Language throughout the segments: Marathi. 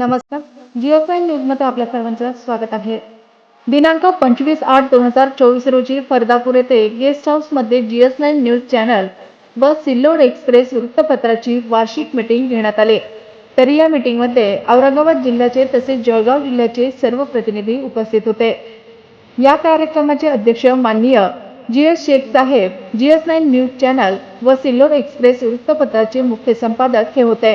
नमस्कार. जिओ फाईल न्यूजमध्ये आपल्या सर्वांचं स्वागत आहे. दिनांक पंचवीस आठ दोन हजार चोवीस रोजी फरदापूर येथे गेस्ट हाऊसमध्ये G S nine news channel व सिल्लोड एक्सप्रेस वृत्तपत्राची वार्षिक मीटिंग घेण्यात आली. तरी या मीटिंगमध्ये औरंगाबाद जिल्ह्याचे तसेच जळगाव जिल्ह्याचे सर्व प्रतिनिधी उपस्थित होते. या कार्यक्रमाचे अध्यक्ष माननीय जी एस शेख साहेब G S nine news channel व सिल्लोड एक्सप्रेस वृत्तपत्राचे मुख्य संपादक हे होते.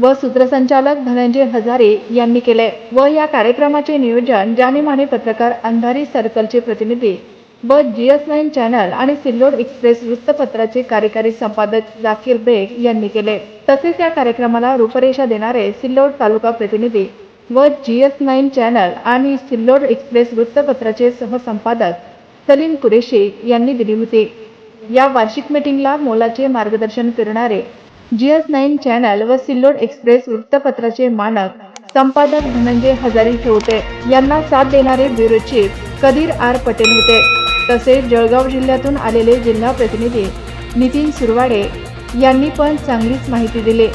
व सूत्रसंचालक धनंजय हजारे यांनी केले. व या कार्यक्रमाचे नियोजन जानेमाने पत्रकार अंधारी सर्कलचे प्रतिनिधी व जी एस नाईन चॅनल आणि सिल्लोड एक्सप्रेस वृत्तपत्राचे कार्यकारी संपादक जाकीर बेग यांनी केले. तसेच या कार्यक्रमाला रूपरेषा देणारे सिल्लोड तालुका प्रतिनिधी व जी एस नाईन चॅनल आणि सिल्लोड एक्सप्रेस वृत्तपत्राचे सहसंपादक सलीम कुरेशी यांनी दिली होती. या वार्षिक मीटिंगला मोलाचे मार्गदर्शन करणारे जी एस नाईन चॅनल व सिल्लोड एक्सप्रेस वृत्तपत्राचे मानक संपादक धनंजय हजारे ठेवते होते. यांना साथ देणारे bureau chief Kadir R Patel होते. तसेच जळगाव जिल्ह्यातून आलेले जिल्हा प्रतिनिधी नितीन सुरवाडे यांनी पण चांगलीच माहिती दिली.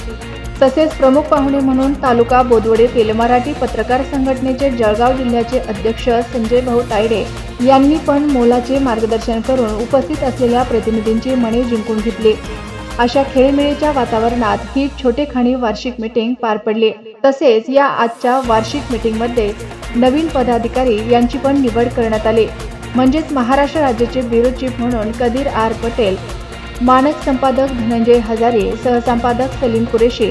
तसेच प्रमुख पाहुणे म्हणून तालुका बोदवडे तेलमराठी पत्रकार संघटनेचे जळगाव जिल्ह्याचे अध्यक्ष संजय भाऊ तायडे यांनी पण मोलाचे मार्गदर्शन करून उपस्थित असलेल्या प्रतिनिधींची मने जिंकून घेतली. अशा खेळीमेळीच्या वातावरणात ही छोटेखानी वार्षिक मीटिंग पार पडली. तसेच या आजच्या वार्षिक मीटिंगमध्ये नवीन पदाधिकारी यांची पण निवड करण्यात आली. म्हणजेच महाराष्ट्र राज्याचे ब्युरो चीफ म्हणून कदीर आर पटेल मानक संपादक धनंजय हजारे सहसंपादक सलीम कुरेशी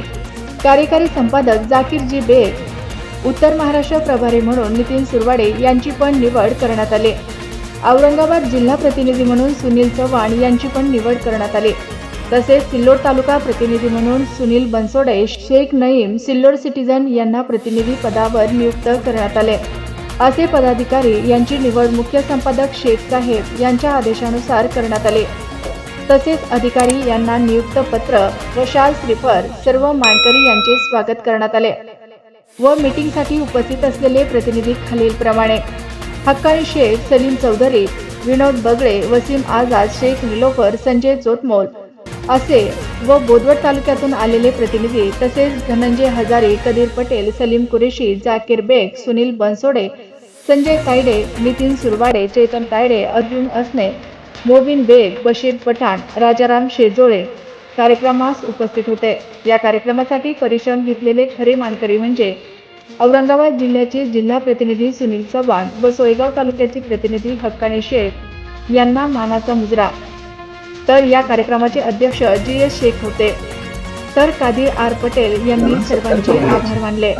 कार्यकारी संपादक जाकीर जी बेग उत्तर महाराष्ट्र प्रभारी म्हणून नितीन सुरवाडे यांची पण निवड करण्यात आली. औरंगाबाद जिल्हा प्रतिनिधी म्हणून सुनील चव्हाण यांची पण निवड करण्यात आली. तसेच सिल्लोड तालुका प्रतिनिधी म्हणून सुनील बनसोडे शेख नईम सिल्लोड सिटीजन यांना प्रतिनिधी पदावर नियुक्त करण्यात आले. असे पदाधिकारी यांची निवड मुख्य संपादक शेख साहेब यांच्या आदेशानुसार करण्यात आले. तसेच अधिकारी यांना नियुक्त पत्र व शाल स्लिपर सर्व मानकरी यांचे स्वागत करण्यात आले व मीटिंगसाठी उपस्थित असलेले प्रतिनिधी खालीलप्रमाणे हक्कानी शेख सलीम चौधरी विनोद बगळे वसीम आझाद शेख निलोफर संजय जोतमोल असे व बोदवड तालुक्यातून आलेले प्रतिनिधी तसेच धनंजय हजारे कदीर पटेल सलीम कुरेशी जाकीर बेग सुनील बनसोडे संजय तायडे नितीन सुरवाडे चेतन तायडे अर्जुन असने मोबिन बेग बशीर पठाण राजाराम शेजोळे कार्यक्रमास उपस्थित होते. या कार्यक्रमासाठी परिश्रम घेतलेले खरे मानकरी म्हणजे औरंगाबाद जिल्ह्याचे जिल्हा प्रतिनिधी सुनील चव्हाण व सोयगाव तालुक्याचे प्रतिनिधी हक्काने शेख. यांना मानाचा मुजरा. तर या कार्यक्रमाचे अध्यक्ष जी एस शेख होते. तर कादीर आर पटेल यांनी सर्वांचे आभार मानले.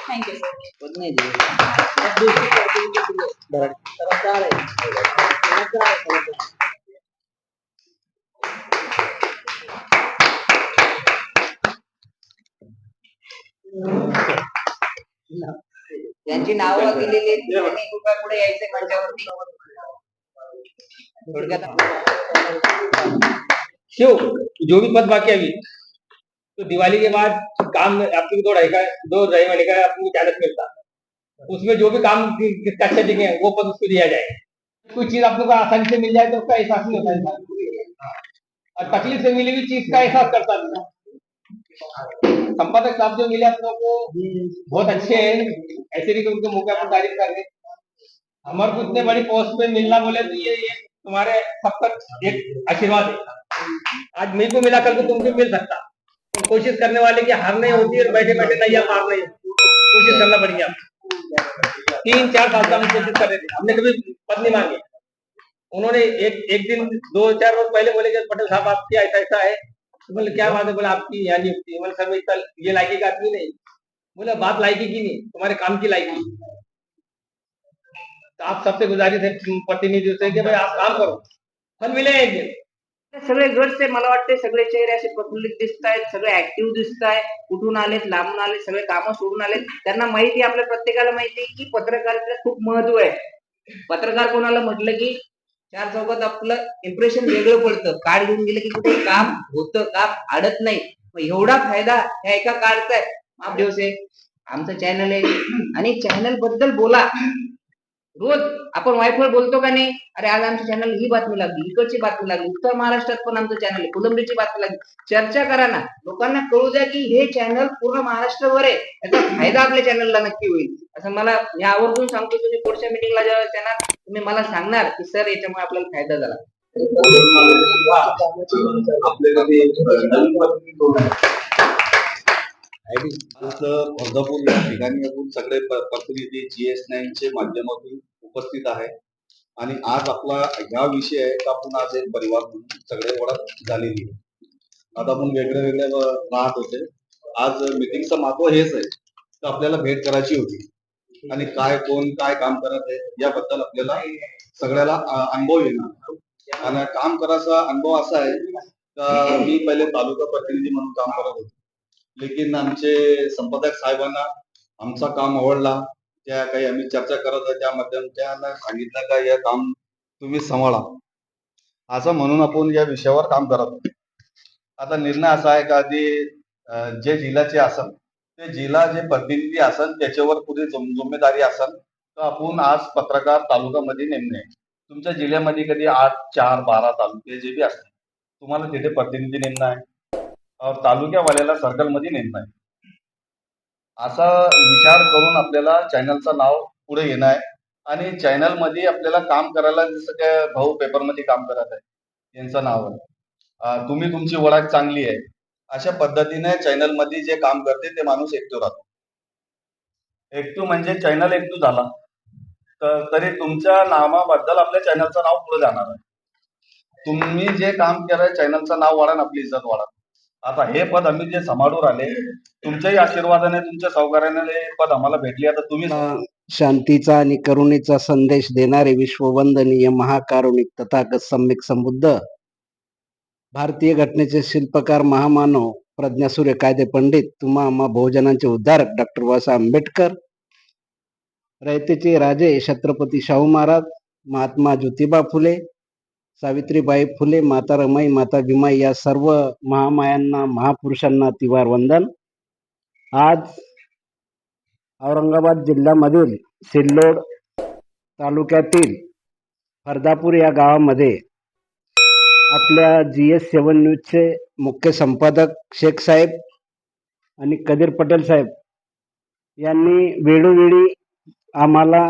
थँक्यू सर यांची नावं दिलेली आहेत. त्यांनी कृपया पुढे यायचे मंचावरती थोडक्यात शिव जो भी पद बाकी अभी। तो दिवाली के बाद काम आपको दो ढाई का, दो ढाई महीने का आपको चालक मिलता। उसमें जो भी काम किसका अच्छा दिखे वो पद उसको दिया जाए कोई चीज़ आप लोग आसानी से मिल जाए तो उसका एहसास नहीं होता इंसान और तकलीफ़ से मिली हुई चीज़ का एहसास करता नहीं संपादक साहब जो मिले आप लोग को, बहुत अच्छे हैं। ऐसे भी कि उनके मुँह पे तारीफ़ कर रहे हमारे को इतने बड़ी पोस्ट पे मिलना बोले तो ये ये तुम्हारे सब तक एक आशीर्वाद है। आज मेरे को मिला कल को तुमको मिल सकता। कोशिश करने वाले की हार नहीं होती है बैठे बैठे नहीं हार नहीं होती। कोशिश करना पड़ेगा। तीन, चार साल से हम कोशिश कर रहे थे। हमने कभी पद नहीं मांगे। उन्होंने एक एक दिन, दो, चार रोज पहले बोले कि पटेल साहब आपकी ऐसा ऐसा है। तो बोले, क्या बात है? बोले, आपकी यहाँ नियुक्ति। बोले, सर मैं इतना ये लायकी का आदमी नहीं। बोले, बात लायकी की नहीं, तुम्हारे काम की लायकी तो आप सबसे गुजारिश है प्रतिनिधियों से कि भाई आप काम करो। फल मिले एक दिन। सगळे गट्स आहे मला वाटते सगळे चेहरे असे प्रफुल्लित दिसत आहेत सगळे ऍक्टिव्ह दिसत आहे कुठून आलेत लांबून आले सगळे कामं सोडून आलेत. त्यांना माहिती आपल्या प्रत्येकाला माहिती आहे की पत्रकारितेला खूप महत्त्व आहे. पत्रकार कोणाला म्हटलं की चार चौकात आपलं इम्प्रेशन वेगळं पडतं. कार्ड घेऊन गेलं की कुठे काम होतं काम अडत नाही. मग एवढा फायदा ह्या एका कार्डचा आहे. माप दिवस आहे आमचं चॅनल आहे. आणि चॅनलबद्दल बोला. रोज आपण वायफळ बोलतो का नाही? अरे आज आमच्या चॅनल ही बातमी लागली इकडची बातमी लागली उत्तर महाराष्ट्रात पण आमचं चॅनल आहे कोलंबीची बातमी लागली. चर्चा करा ना. लोकांना कळू द्या की हे चॅनल पूर्ण महाराष्ट्रभर आहे. याचा फायदा आपल्या चॅनलला नक्की होईल. असं मला मी आवर्जून सांगतो तुम्ही पुढच्या मिटिंगला जेव्हा येणार तुम्ही मला सांगणार की सर याच्यामुळे आपल्याला फायदा झाला. आज uh, या ठिकाणी सगळे प्रतिनिधी जी एस चे माध्यमातून उपस्थित आहे. आणि आज आपला ह्या विषय आहे का आपण आज एक परिवार म्हणून सगळे ओळख झालेली आहे. आता आपण वेगळे वेगळे राहत होते. आज मिटिंगचं महत्त्व हेच आहे तर आपल्याला भेट करायची होती. आणि काय कोण काय काम करत आहे याबद्दल आपल्याला सगळ्याला अनुभव येणार. आणि काम करायचा अनुभव असा आहे का मी पहिले तालुका प्रतिनिधी म्हणून काम करत होतो. लेकिन आमचे संपादक साहेबांना आमचा काम आवडला. त्या काही आम्ही चर्चा करत त्या त्यामध्ये त्यांना सांगितलं का या काम तुम्ही सांभाळा. असं म्हणून आपण या विषयावर काम करत आता निर्णय असा आहे का जे जे जिल्ह्याचे असन ते जिल्हा जे प्रतिनिधी असन त्याच्यावर पुढे जिम्मेदारी असन तर आपण आज पत्रकार तालुक्यामध्ये नेमणे तुमच्या जिल्ह्यामध्ये कधी आठ चार बारा तालुके जे बी असतील तुम्हाला तिथे प्रतिनिधी नेमणं आहे. तालुक्यावाल्याला सर्कलमध्ये नाही. आहे असा विचार करून आपल्याला चॅनलचं नाव पुढे येणं आहे. आणि चॅनलमध्ये आपल्याला काम करायला जसं काय भाऊ पेपरमध्ये काम करत आहे यांचं नाव आहे. तुम्ही तुमची ओळख चांगली आहे. अशा पद्धतीने चॅनलमध्ये जे काम करते ते माणूस एकटू राहतो. एकटू म्हणजे चॅनल एकटू झाला. तर तरी तुमच्या नामाबद्दल आपल्या चॅनलचं नाव पुढे जाणार आहे. तुम्ही जे काम केलंय चॅनलचं नाव वाढा आपली इज्जत वाढा. आता हे पद आम्ही जे सांभाळून आले तुमच्याही आशीर्वादाने तुमच्या सहकार्याने हे पद आम्हाला भेटले. आता तुम्ही शांतीचा आणि करुणेचा संदेश देणारे विश्ववंदनीय महाकारुणिक तथागत सम्यक समृद्ध भारतीय घटनेचे शिल्पकार महामानव प्रज्ञासूर्य कायदे पंडित तुम्हा आम्हा बहुजनांचे उद्धारक डॉक्टर बाबासाहेब आंबेडकर रयतेचे राजे छत्रपती शाहू महाराज महात्मा ज्योतिबा फुले सावित्रीबाई फुले माता रमाई माता भीमाई या सर्व महामायांना महापुरुषांना तिवार वंदन. आज औरंगाबाद जिल्ह्यामधील सिल्लोड तालुक्यातील फरदापूर या गावामध्ये आपल्या जी एस सेवन न्यूजचे मुख्य संपादक शेख साहेब आणि कदीर पटेल साहेब यांनी वेळोवेळी आम्हाला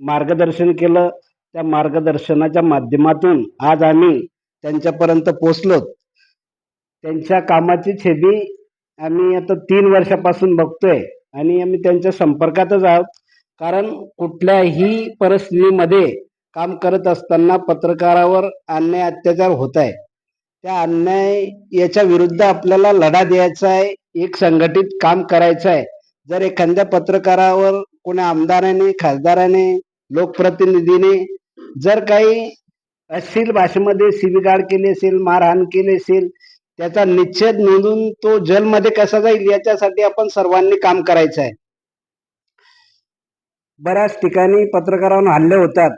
मार्गदर्शन केलं. त्या मार्गदर्शनाच्या माध्यमातून आज आम्ही त्यांच्यापर्यंत पोचलो त्यांच्या कामाची छेदी आम्ही आता तीन वर्षापासून बघतोय आणि आम्ही त्यांच्या संपर्कातच आहोत. कारण कुठल्याही परिस्थितीमध्ये काम करत असताना पत्रकारावर अन्याय अत्याचार होत आहे त्या अन्याय याच्या विरुद्ध आपल्याला लढा द्यायचा आहे एक संघटित काम करायचं आहे. जर एखाद्या पत्रकारावर कोणी आमदाराने खासदाराने लोकप्रतिनिधीने जर काही अश्लील भाषेमध्ये शिवीगाळ केली असेल मारहाण केली असेल त्याचा निच्छेद नोंदून तो जलमध्ये कसा जाईल याच्यासाठी आपण सर्वांनी काम करायचं आहे. बऱ्याच ठिकाणी पत्रकारांवर हल्ले होतात.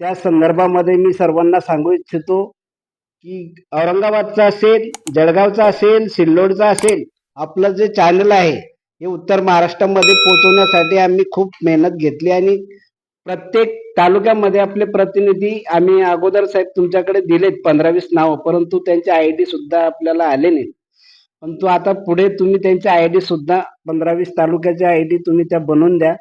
त्या संदर्भामध्ये मी सर्वांना सांगू इच्छितो की औरंगाबादचा असेल जळगावचा असेल सिल्लोडचा असेल आपलं जे चॅनल आहे हे उत्तर महाराष्ट्रामध्ये पोहोचवण्यासाठी आम्ही खूप मेहनत घेतली आणि प्रत्येक तालुक्यामध्ये आपले प्रतिनिधी आम्ही अगोदर साहेब तुमच्याकडे दिलेत पंधरा वीस नावं परंतु त्यांचे आय डी सुद्धा आपल्याला आले नाहीत. परंतु आता पुढे तुम्ही त्यांचे आय डी सुद्धा पंधरा वीस तालुक्याचे आय डी तुम्ही त्या बनवून द्या.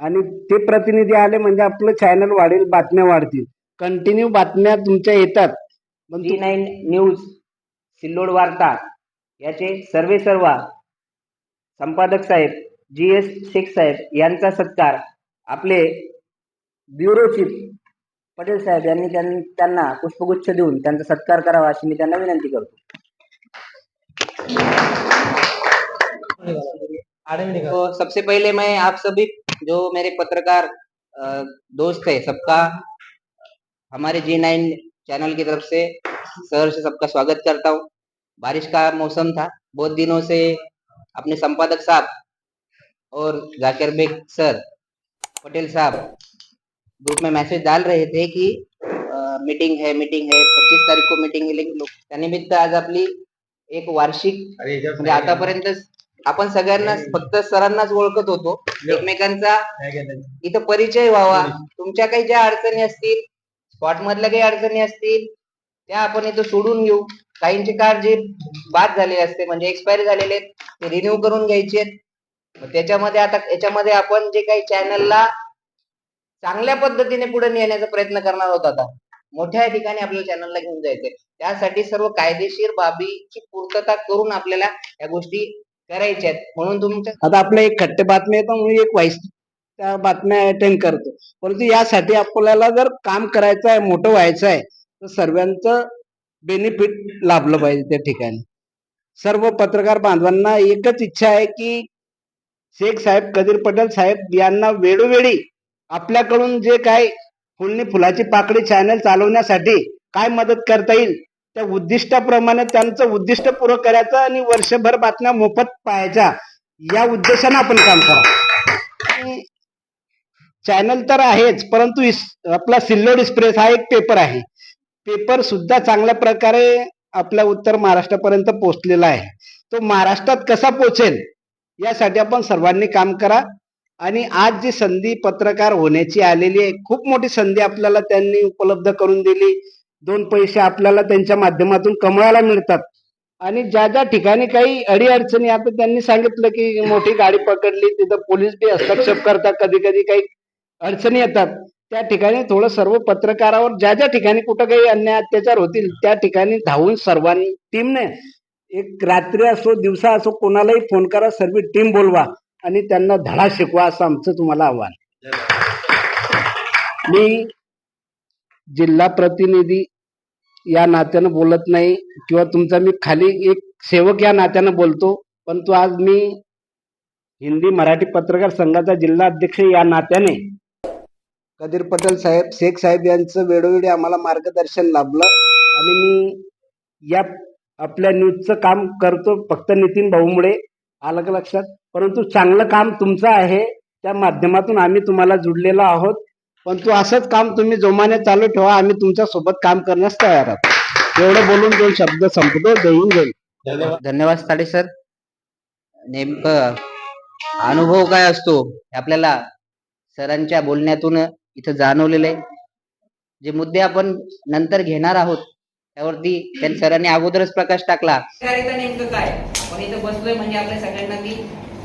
आणि ते प्रतिनिधी आले म्हणजे आपलं चॅनल वाढेल बातम्या वाढतील. कंटिन्यू बातम्या तुमच्या येतात. पण नाईन न्यूज सिल्लोड वार्ता याचे सर्वे सर्वा संपादक साहेब जी एस शेख साहेब यांचा सत्कार. आपले ब्युरो चीफ पटेल साहेब यांनी त्यांना पुष्पगुच्छ देऊन त्यांचा सत्कार करावा अशी मी त्यांना विनंती करतो. तो सबसे पहले मैं आप सभी जो मेरे पत्रकार दोस्त है सबका हमारे जी नाइन चैनल की तरफ से सहर्ष सबका स्वागत करता हूँ। बारिश का मौसम था बहुत दिनों से अपने संपादक साहब और जाकिर बेग सर पटेल साहब ग्रुप में मैसेज डाल रहे थे कि मीटिंग है मीटिंग है पच्चीस तारीख को मीटिंग है लेकिन लोक- त्यानिमित्त आज आपली एक वार्षिक म्हणजे आतापर्यंत आपण सगळ्यांना फक्त सरांनाच ओळखत होतो. एकमेकांचा? इथं परिचय व्हावा. तुमच्या काही ज्या अडचणी असतील स्पॉट मधल्या काही अडचणी असतील त्या आपण इथं सोडून घेऊ. काहींचे कार्ड जे बाद झाले असते म्हणजे एक्सपायर झालेले ते रिन्यू करून घ्यायचे त्याच्यामध्ये आता याच्यामध्ये आपण जे काही चॅनलला चांगल्या पद्धतीने पुढे नेण्याचा प्रयत्न करणार आहोत आता. मोठ्या ठिकाणी आपल्याला चॅनलला घेऊन जायचंय. त्यासाठी सर्व कायदेशीर बाबीची पूर्तता करून आपल्याला या गोष्टी करायच्या आहेत. म्हणून तुमच्या आता आपल्या एक खट्टे बातमी येतो म्हणून एक वाईस त्या बातम्या अटेंड करतो. परंतु यासाठी आपल्याला जर काम करायचं आहे मोठं व्हायचं आहे तर सर्वांचं बेनिफिट लाभलं पाहिजे त्या ठिकाणी. सर्व पत्रकार बांधवांना एकच इच्छा आहे की शेख साहेब कदीर पटेल साहेब यांना वेळोवेळी आपल्याकडून जे काय फुलनी फुलाची पाकळी चॅनल चालवण्यासाठी काय मदत करता येईल त्या उद्दिष्टाप्रमाणे त्यांचं उद्दिष्ट पुरं करायचं आणि वर्षभर बातम्या मोफत पाहायच्या. या उद्देशाने आपण काम करा. चॅनल तर आहेच परंतु इस- आपला सिल्लोड एक्सप्रेस हा एक पेपर आहे. पेपर सुद्धा चांगल्या प्रकारे आपल्या उत्तर महाराष्ट्रापर्यंत पोहोचलेला आहे. तो महाराष्ट्रात कसा पोहोचेल यासाठी आपण सर्वांनी काम करा. आणि आज जी संधी पत्रकार होण्याची आलेली आहे खूप मोठी संधी आपल्याला त्यांनी उपलब्ध करून दिली. दोन पैसे आपल्याला त्यांच्या माध्यमातून कमवायला मिळतात. आणि ज्या ज्या ठिकाणी काही अडीअडचणी आता त्यांनी सांगितलं की मोठी गाडी पकडली तिथं पोलीस बी हस्तक्षेप करतात कधी कधी काही अडचणी येतात. त्या ठिकाणी थोडं सर्व पत्रकारावर ज्या ज्या ठिकाणी कुठं काही अन्याय अत्याचार होतील त्या ठिकाणी धावून सर्वांनी टीमने एक रात्री असो दिवसा असो कोणालाही फोन करा सर्व टीम बोलवा आणि त्यांना धडा शिकवा असं आमचं तुम्हाला आव्हान. मी जिल्हा प्रतिनिधी या नात्यानं बोलत नाही किंवा तुमचा मी खाली एक सेवक या नात्यानं बोलतो परंतु आज मी हिंदी मराठी पत्रकार संघाचा जिल्हा अध्यक्ष या नात्याने कदीर पटेल साहेब शेख साहेब यांचं वेळोवेळी आम्हाला मार्गदर्शन लाभलं आणि मी या आपल्या न्यूजचं काम करतो फक्त नितीन भाऊमुळे आलं का लक्षात? परंतु चांगलं काम तुमचं आहे त्या माध्यमातून आम्ही तुम्हाला जुडलेलो आहोत. परंतु असंच काम तुम्ही जोमाने चालू ठेवा आम्ही तुमच्यासोबत काम करण्यास तयार आहोत. एवढं बोलून दोन शब्द संपतो देऊन जाईल धन्यवाद. धन्यवाद साडे सर. नेमकं अनुभव काय असतो? हे आपल्याला सरांच्या बोलण्यातून इथं जाणवलेलं आहे. जे मुद्दे आपण नंतर घेणार आहोत त्यावरती त्या सरांनी अगोदरच प्रकाश टाकला. पत्रकारिता नेमकं काय? आपण इथं बसलोय म्हणजे आपल्या सगळ्यांना ती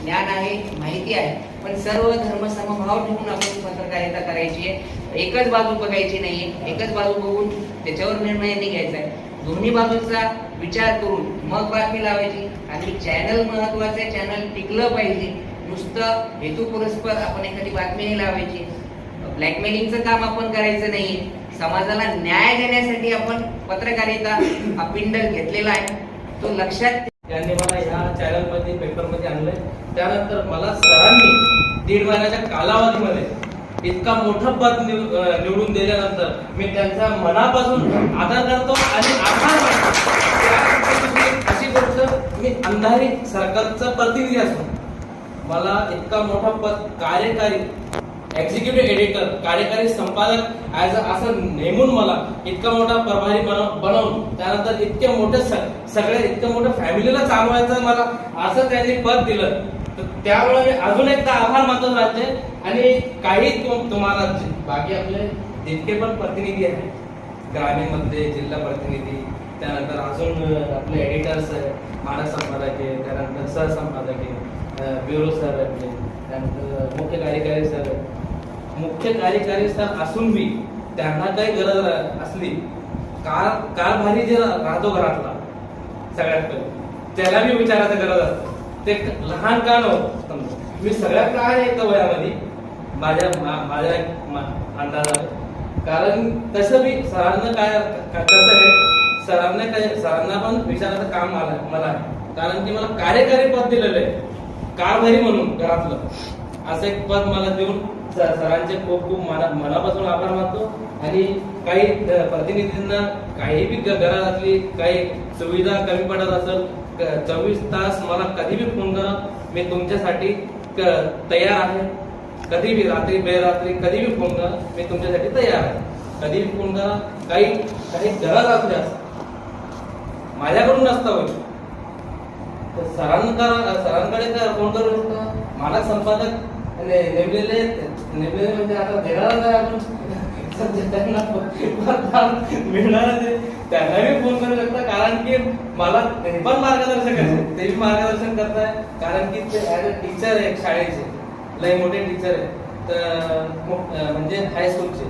ज्ञान आहे माहिती आहे. पण सर्व धर्म समभाव ठेवून आपण पत्रकारिता करायची आहे. एकच बाजू बघायची नाहीये एकच बाजू बघून त्याच्यावर निर्णय नाही घ्यायचा आहे. दोन्ही बाजूचा विचार करून मग बातमी लावायची. आणि चॅनल महत्वाचं आहे चॅनल टिकलं पाहिजे. नुसतं हेतू पुरस्पर आपण एखादी बातमी लावायची. ब्लॅकमेलिंगचं काम आपण करायचं नाही. समाजाला न्याय देण्यासाठी आपण पत्रकारिता हा पिंड घेतलेला आहे. तो लक्षात त्यांनी मला ह्या चॅनलमध्ये पेपरमध्ये आणलंय. त्यानंतर मला सरांनी दीड महिन्याच्या कालावधीमध्ये इतका मोठं पद निवडून दिल्यानंतर मी त्यांचा मनापासून आदर करतो आणि आभार मानतो. अशी गोष्ट मी अंधारी सरकारचं प्रतिनिधी असून मला इतका मोठा पद कार्यकारी एक्झिक्युटिव्ह एडिटर कार्यकारी संपादक ऍज असं नेमून मला इतका मोठा प्रभारी बनवून त्यानंतर इतक्या मोठ्या सगळ्या इतक्या मोठ्या फॅमिलीला चालवायचं मला असं त्यांनी पद दिलं तर त्यामुळे मी अजून एकदा आभार मानत राहते आणि काही तुम्हाला बाकी आपले जितके पण प्रतिनिधी आहेत ग्रामीणमध्ये जिल्हा प्रतिनिधी त्यानंतर अजून आपले एडिटर्स मानस संपादक आहे त्यानंतर सहसंपादक आहे ब्युरो सर आहेत त्यानंतर मुख्य कार्यकारी सर आहेत. मुख्य कार्यकारी सर असून बी त्यांना काही गरज असली कार कारभारी जे राहतो घरातला सगळ्यात पहिले त्याला मी विचारायचं गरज असते. ते लहान का नव्हतं? मी सगळ्यात काय येतो वयामध्ये? माझ्या मा- माझ्या मा- कारण तसं बी सरांना काय कसं आहे सरांना काय सरांना पण विचारायचं काम मला मला आहे. कारण की मला कार्यकारी पद दिलेलं आहे. कारभारी म्हणून घरातलं. असं एक पद मला देऊन सरांचे खूप खूप मनापासून आभार मानतो. आणि काही प्रतिनिधींना काही बी ग- गरज असली काही सुविधा कमी पडत असेल चोवीस तास मला कधी बी फोन करा. मी तुमच्यासाठी तयार आहे. कधी बी रात्री बेरात्री कधी बी फोन करा. मी तुमच्यासाठी तयार आहे. कधी बी फोन करा. काही काही गरज असल्यास माझ्याकडून नसता होईल. तर सरांकडे सरांकडे फोन करू शकता. मला संपादक नेमलेले नेमलेले म्हणजे आता देणार नाही आपण सध्या त्यांना मी त्यांना फोन करू शकता कारण की मला ते पण मार्गदर्शक आहे ते बी मार्गदर्शन करताय कारण की ते ऍज अ टीचर आहे शाळेचे. लय मोठे टीचर आहे. तर म्हणजे हायस्कूलचे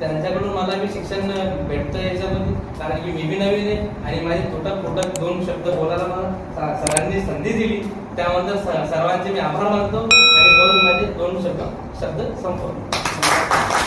त्यांच्याकडून मला मी शिक्षण भेटतं याच्यामध्ये कारण की मी बी नवीन आहे आणि माझी तुटक फुटक दोन शब्द बोलायला मला सरांनी संधी दिली. त्याबद्दल सर्वांचे मी आभार मानतो. आणि दोन माझे दोन शब्द शब्द संपवले